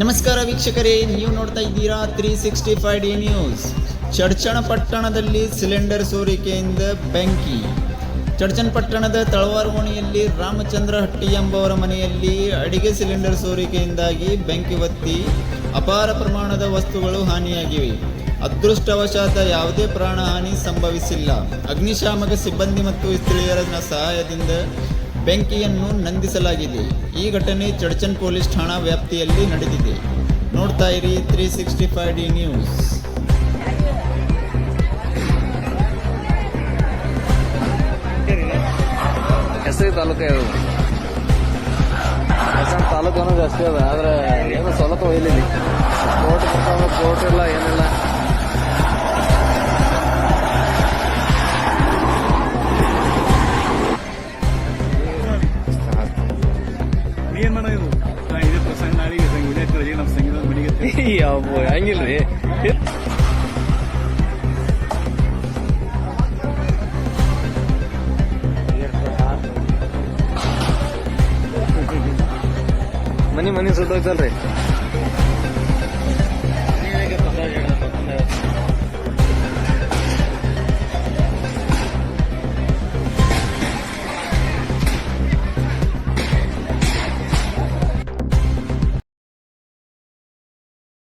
ನಮಸ್ಕಾರ ವೀಕ್ಷಕರೇ, ನೀವು ನೋಡ್ತಾ ಇದ್ದೀರಾ three sixty five D news ಚಡ್ಚಣ ಪಟ್ಟಣದಲ್ಲಿ ಸಿಲಿಂಡರ್ ಸೋರಿಕೆಯಿಂದ ಬೆಂಕಿ. ಚಡ್ಚಣ ಪಟ್ಟಣದ ತಳವಾರಗೋಣಿಯಲ್ಲಿ ರಾಮಚಂದ್ರ ಹಟ್ಟಿ ಎಂಬವರ ಮನೆಯಲ್ಲಿ ಅಡಿಗೆ ಸಿಲಿಂಡರ್ ಸೋರಿಕೆಯಿಂದಾಗಿ ಬೆಂಕಿ ಹೊತ್ತಿ ಅಪಾರ ಪ್ರಮಾಣದ ವಸ್ತುಗಳು ಹಾನಿಯಾಗಿವೆ. ಅದೃಷ್ಟವಶಾತ ಯಾವುದೇ ಪ್ರಾಣಹಾನಿ ಸಂಭವಿಸಿಲ್ಲ. ಅಗ್ನಿಶಾಮಕ ಸಿಬ್ಬಂದಿ ಮತ್ತು ಸ್ಥಳೀಯರ ಸಹಾಯದಿಂದ ಬೆಂಕಿಯನ್ನು ನಂದಿಸಲಾಗಿದೆ. ಈ ಘಟನೆ ಚಡ್ಚನ್ ಪೊಲೀಸ್ ಠಾಣಾ ವ್ಯಾಪ್ತಿಯಲ್ಲಿ ನಡೆದಿದೆ. ನೋಡ್ತಾ ಇರಿ three sixty five D news ಹೆಸರು ತಾಲೂಕು ಹೆಸರು ತಾಲೂಕು ಅನ್ನೋದು ಅಷ್ಟೇ ಅದ, ಆದ್ರೆ ಏನು ಸ್ವಲ್ಪ ಒಯ್ಲಿ ಕೋರ್ಟ್ ಕೋರ್ಟ್ ಇಲ್ಲ ಏನಿಲ್ಲ. ನಮ್ಮ ಯಾವ ಹಂಗಿಲ್ರಿ ಮನಿ ಮನಿ ಸುಟ್ಟೋಯ್ತಲ್ರಿ.